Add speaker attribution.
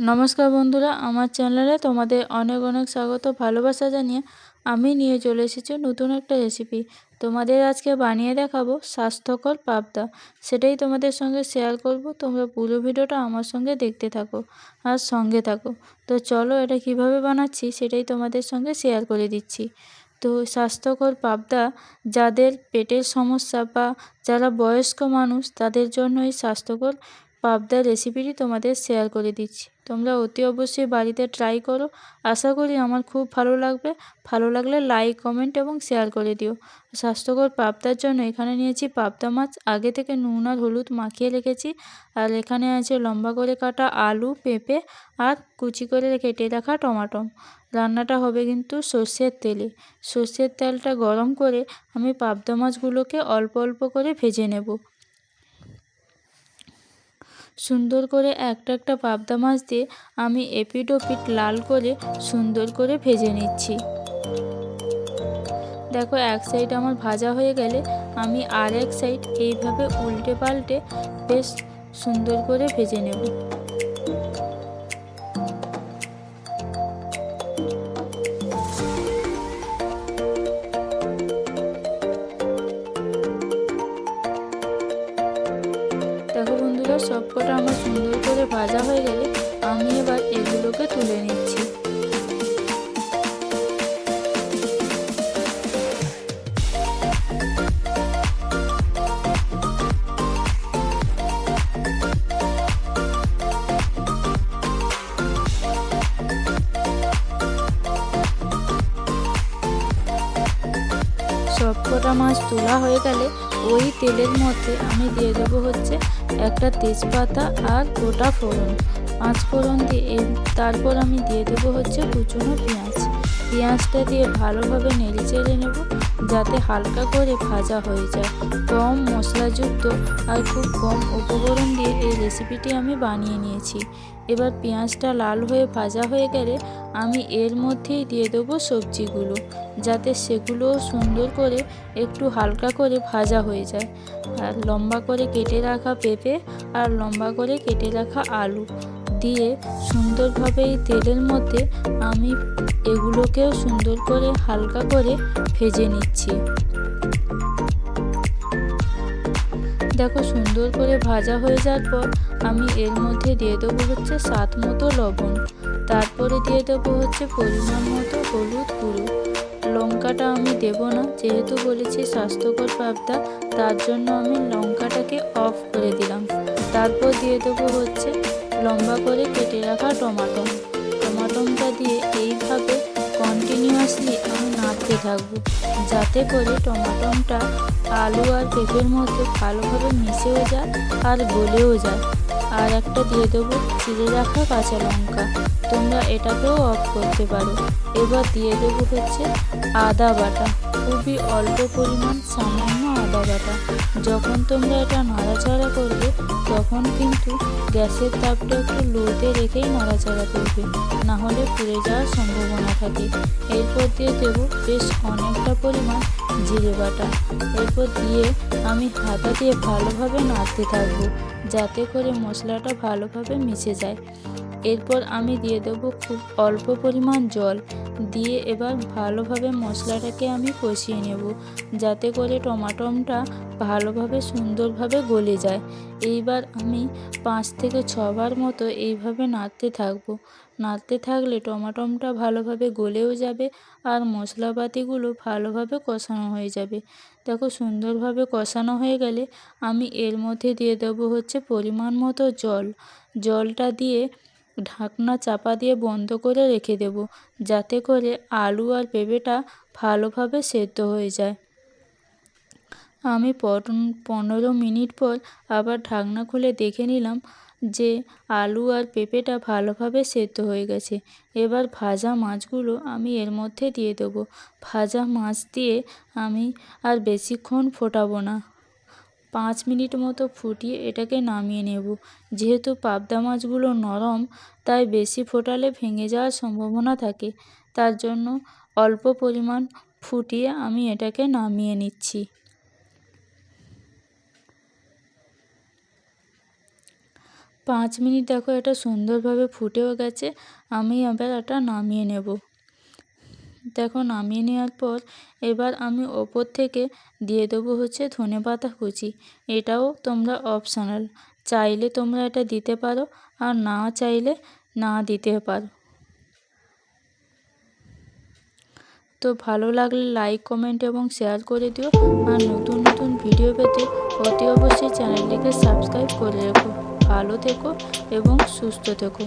Speaker 1: নমস্কার বন্ধুরা, আমার চ্যানেলে তোমাদের অনেক অনেক স্বাগত, ভালোবাসা জানিয়ে আমি নিয়ে চলে এসেছি নতুন একটা রেসিপি তোমাদের আজকে বানিয়ে দেখাবো স্বাস্থ্যকর পাবদা। সেটাই তোমাদের সঙ্গে শেয়ার করব, তোমরা পুরো ভিডিওটা আমার সঙ্গে দেখতে থাকো আর সঙ্গে থাকো। তো চলো এটা কীভাবে বানাচ্ছি সেটাই তোমাদের সঙ্গে শেয়ার করে দিচ্ছি। তো স্বাস্থ্যকর পাবদা যাদের পেটের সমস্যা বা যারা বয়স্ক মানুষ তাদের জন্য এই স্বাস্থ্যকর পাবদার রেসিপিটি তোমাদের শেয়ার করে দিচ্ছি। তোমরা অতি অবশ্যই বাড়িতে ট্রাই করো। আশা করি আমার খুব ভালো লাগবে। ভালো লাগলে লাইক কমেন্ট এবং শেয়ার করে দিও। স্বাস্থ্যকর পাবদার জন্য এখানে নিয়েছি পাবদা মাছ। আগে থেকে নুন আর হলুদ মাখিয়ে রেখেছি। আর এখানে আছে লম্বা করে কাটা আলু, পেঁপে আর কুচি করে কেটে রাখা টমাটম রান্নাটা হবে কিন্তু সর্ষের তেলে। সর্ষের তেলটা গরম করে আমি পাবদা মাছগুলোকে অল্প অল্প করে ভেজে নেব। সুন্দর করে একটা একটা পাবদা মাছ দিয়ে আমি এপিট ওপিট লাল করে সুন্দর করে ভেজে নিচ্ছি। দেখো, এক সাইড আমার ভাজা হয়ে গেলে আমি আর এক সাইড এইভাবে উল্টে পাল্টে বেশ সুন্দর করে ভেজে নেব। সবকটা আমার সুন্দর করে ভাজা হয়ে গেলে আমি এবার এগুলোকে তুলে নিচ্ছি। সবকটা মাছ তোলা হয়ে গেলে ওই তেলের মধ্যে আমি দিয়ে দেবো হচ্ছে একটা তেজপাতা আর গোটা ফোড়ন। পাঁচ ফোড়ন দিয়ে তারপর আমি দিয়ে দেবো হচ্ছে কুচুনো পেঁয়াজ। পেঁয়াজটা দিয়ে ভালোভাবে নেড়ে চেড়ে নেব। যাতে হালকা করে ভাজা হয়ে যায়। কম মশলাযুক্ত আর খুব কম উপকরণ দিয়ে এই রেসিপিটি আমি বানিয়ে নিয়েছি। এবার পেঁয়াজটা লাল হয়ে ভাজা হয়ে গেলে আমি এর মধ্যেই দিয়ে দেবো সবজিগুলো, যাতে সেগুলোও সুন্দর করে একটু হালকা করে ভাজা হয়ে যায়। আর লম্বা করে কেটে রাখা পেঁপে আর লম্বা করে কেটে রাখা আলু। দিয়ে সুন্দরভাবে এই তেলের মধ্যে আমি এগুলোকেও সুন্দর করে হালকা করে ভেজে নিচ্ছি। দেখো সুন্দর করে ভাজা হয়ে যাওয়ার পর আমি এর মধ্যে দিয়ে দেবো হচ্ছে স্বাদ মতো লবণ। তারপরে দিয়ে দেবো হচ্ছে পরিমাণ মতো হলুদ গুঁড়ো। লঙ্কাটা আমি দেব না, যেহেতু বলেছি স্বাস্থ্যকর পাবদা, তার জন্য আমি লঙ্কাটাকে অফ করে দিলাম। তারপর দিয়ে দেবো হচ্ছে লম্বা করে কেটে রাখা টমাটো। টমাটোটা দিয়ে এইভাবে কন্টিনিউয়াসলি আমি নাড়তে থাকব, যাতে করে টমাটোটা আলু আর পেঁপের মধ্যে ভালোভাবে মিশেও যায় আর গলেও যায়। আর একটা দিয়ে দেবো চিড়ে রাখা কাঁচা লঙ্কা। তোমরা এটাকেও অফ করতে পারো। এবার দিয়ে দেবো হচ্ছে আদা বাটা। খুবই অল্প পরিমাণ সামান্য আদা বাটা। যখন তোমরা এটা নাড়াচাড়া করবে, তখন কিন্তু গ্যাসের তাপটা একটু লোতে রেখেই নাড়াচাড়া করবে। না হলে পুড়ে যাওয়ার সম্ভাবনা থাকে। এরপর দিয়ে দেবো বেশ অনেকটা পরিমাণ জিরে বাটা। এরপর দিয়ে আমি হাতা দিয়ে ভালোভাবে নাড়তে থাকব। যাতে করে মশলাটা ভালোভাবে মিশে যায়। এরপর আমি দিয়ে দেবো খুব অল্প পরিমাণ জল। দিয়ে এবার ভালোভাবে মশলাটাকে আমি কষিয়ে নেব। যাতে করে টমাটোমটা ভালোভাবে সুন্দরভাবে গলে যায়। এইবার আমি পাঁচ থেকে ছবার মতো এইভাবে নাড়তে থাকব। নাড়তে থাকলে টমাটোমটা ভালোভাবে গলেও যাবে আর মশলাপাতিগুলো ভালোভাবে কষানো হয়ে যাবে। দেখো সুন্দরভাবে কষানো হয়ে গেলে আমি এর মধ্যে দিয়ে দেবো হচ্ছে পরিমাণ মতো জল। জলটা দিয়ে ঢাকনা চাপা দিয়ে বন্ধ করে রেখে দেব, যাতে করে আলু আর পেঁপেটা ভালোভাবে সেদ্ধ হয়ে যায়। আমি পনেরো মিনিট পর আবার ঢাকনা খুলে দেখে নিলাম যে আলু আর পেঁপেটা ভালোভাবে সেদ্ধ হয়ে গেছে। এবার ভাজা মাছগুলো আমি এর মধ্যে দিয়ে দেবো। ভাজা মাছ দিয়ে আমি আর বেশিক্ষণ ফোটাবো না। পাঁচ মিনিট মতো ফুটিয়ে এটাকে নামিয়ে নেব। যেহেতু পাবদা মাছগুলো নরম, তাই বেশি ফোটালে ভেঙে যাওয়ার সম্ভাবনা থাকে। তার জন্য অল্প পরিমাণ ফুটিয়ে আমি এটাকে নামিয়ে নিচ্ছি। পাঁচ মিনিট দেখো, এটা সুন্দরভাবে ফুটেও গেছে। আমি এবার এটা নামিয়ে নেব। দেখো নামিয়ে নেওয়ার পর এবার আমি ওপর থেকে দিয়ে দেবো হচ্ছে ধনে পাতা কুচি। এটাও তোমরা অপশনাল চাইলে তোমরা এটা দিতে পারো আর না চাইলে না দিতে পারো। তো ভালো লাগলে লাইক কমেন্ট এবং শেয়ার করে দিও। আর নতুন নতুন ভিডিও পেতে অতি অবশ্যই চ্যানেলটিকে সাবস্ক্রাইব করে রেখো। ভালো থেকো এবং সুস্থ থেকো।